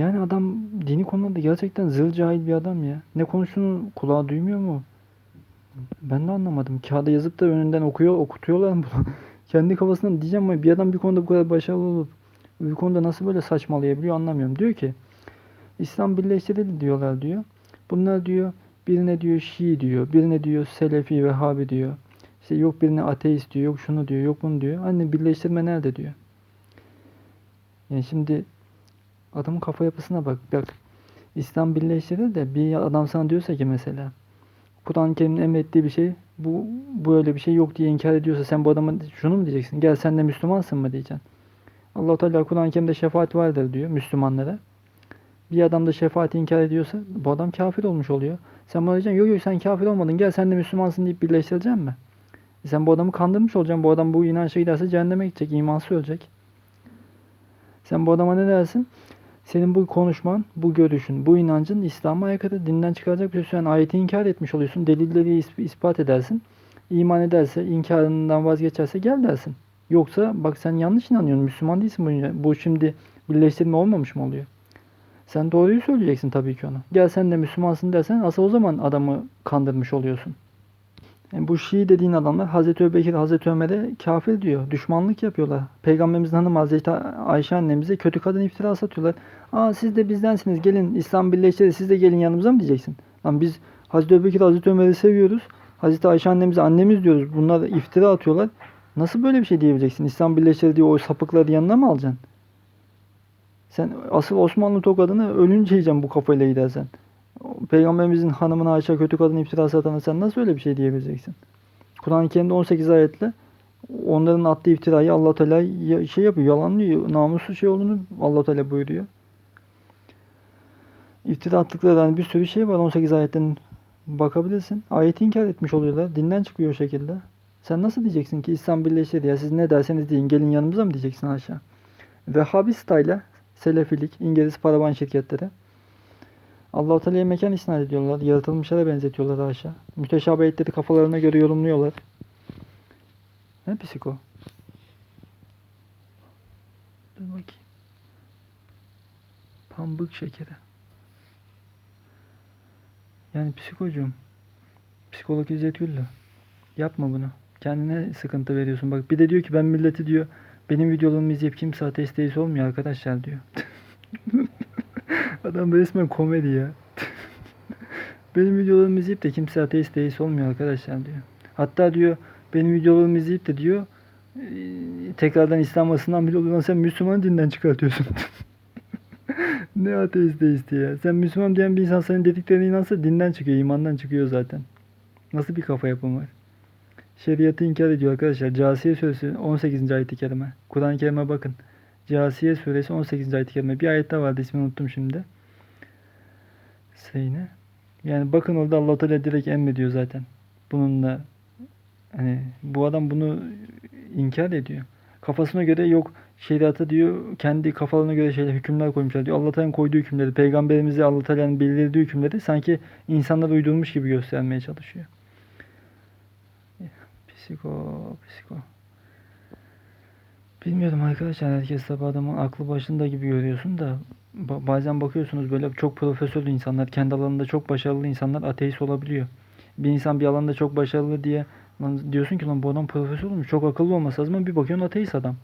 Yani adam dini konularda gerçekten zıl cahil bir adam ya. Ne konuştuğunu kulağı duymuyor mu? Ben de anlamadım. Kağıda yazıp da önünden okuyor, okutuyorlar mı bunu? Kendi kafasından diyeceğim ama bir adam bir konuda bu kadar başarılı olup bir konuda nasıl böyle saçmalayabiliyor anlamıyorum. Diyor ki İslam birleştirildi diyorlar diyor. Bunlar diyor birine diyor Şii diyor, birine diyor Selefi, Vehhabi diyor. İşte yok birine ateist diyor, yok şunu diyor, yok bunu diyor. Anne birleştirme nerede diyor. Yani şimdi adamın kafa yapısına bak. Bak İslam birleştirir de bir adam sana diyorsa ki mesela Kur'an-ı Kerim'in emrettiği bir şey bu böyle bir şey yok diye inkar ediyorsa sen bu adama şunu mu diyeceksin? Gel sen de Müslümansın mı diyeceksin. Allah Teala Kur'an-ı Kerim'de şefaat vardır diyor Müslümanlara. Bir adam da şefaati inkar ediyorsa bu adam kafir olmuş oluyor. Sen bana diyeceksin yok yok sen kafir olmadın gel sen de Müslümansın deyip birleştireceksin mi? E sen bu adamı kandırmış olacaksın. Bu adam bu inançla giderse cehenneme gidecek. imansız ölecek. Sen bu adama ne dersin? Senin bu konuşman, bu görüşün, bu inancın İslam'a aykırı, dinden çıkaracak bir şey. Yani ayeti inkar etmiş oluyorsun. Delilleri is- ispat edersin. İman ederse, inkarından vazgeçerse gel dersin. Yoksa bak sen yanlış inanıyorsun. Müslüman değilsin bu, bu şimdi birleştirme olmamış mı oluyor? Sen doğruyu söyleyeceksin tabii ki ona. Gel sen de Müslümansın dersen asıl o zaman adamı kandırmış oluyorsun. Yani bu Şii dediğin adamlar Hazreti Ebubekir, Hazreti Ömer'e kafir diyor. Düşmanlık yapıyorlar. Peygamberimizin hanımı Hazreti Ayşe annemize kötü kadın iftira satıyorlar. Aa siz de bizdensiniz gelin İslam birleştirir siz de gelin yanımıza mı diyeceksin? Lan biz Hazreti Ebubekir, Hazreti Ömer'i seviyoruz. Hazreti Ayşe annemize annemiz diyoruz. Bunlar iftira atıyorlar. Nasıl böyle bir şey diyebileceksin? İslam birleştirir diye o sapıkları yanına mı alacaksın? Sen asıl Osmanlı tokadını ölünce yiyeceksin bu kafayla gidersen. Peygamberimizin hanımına Ayşe kötü kadın iftirası atana sen nasıl öyle bir şey diyebileceksin? Kur'an-ı Kerim'de 18 ayetle onların attığı iftirayı Allah Teala şey yapıyor, yalanlıyor. Namussuz şey olduğunu Allah Teala buyuruyor. İftira attıkları yani bir sürü şey var 18 ayetten bakabilirsin. Ayeti inkar etmiş oluyorlar. Dinden çıkıyor o şekilde. Sen nasıl diyeceksin ki İslam birleşir ya siz ne derseniz deyin gelin yanımıza mı diyeceksin aşağı. Vehhabistayla Selefilik, İngiliz paravan şirketleri. Allah-u Teala'ya mekan isnat ediyorlar. Yaratılmışlara benzetiyorlar aşağı. Müteşabihiyetleri kafalarına göre yorumluyorlar. Ne psiko? Dur bakayım. Pambık şekeri. Yani psikocuğum. Psikolog İzzet Güllü. Yapma bunu. Kendine sıkıntı veriyorsun. Bak bir de diyor ki ben milleti diyor benim videolarımı izleyip kimse ateist olmuyor arkadaşlar diyor. Adam resmen komedi ya. benim videolarımı izleyip de kimse ateist deist olmuyor arkadaşlar diyor. Hatta diyor benim videolarımı izleyip de diyor "Eee, tekrardan İslam asından bile oluyor. Sen Müslüman dinden çıkartıyorsun. ne ateist deist ya. Sen Müslüman diyen bir insan senin dediklerine inansa dinden çıkıyor, imandan çıkıyor zaten. Nasıl bir kafa yapın var? Şeriatı inkar ediyor arkadaşlar. Casiye suresi 18. ayet-i kerime. Kur'an-ı Kerim'e bakın. Casiye suresi 18. ayet-i kerime. Bir ayet daha vardı ismini unuttum şimdi. Seyne. Yani bakın orada Allah Teala direkt emrediyor zaten. Bununla hani bu adam bunu inkar ediyor. Kafasına göre yok şeriata diyor kendi kafalarına göre şeyler hükümler koymuşlar diyor. Allah Teala'nın koyduğu hükümleri, peygamberimize Allah Teala'nın belirlediği hükümleri sanki insanlara uydurmuş gibi göstermeye çalışıyor. Psiko, psiko. Bilmiyorum arkadaşlar herkes tabi adamın aklı başında gibi görüyorsun da ba- bazen bakıyorsunuz böyle çok profesör insanlar kendi alanında çok başarılı insanlar ateist olabiliyor. Bir insan bir alanda çok başarılı diye lan diyorsun ki lan bu adam profesör olmuş çok akıllı olması lazım bir bakıyorsun ateist adam.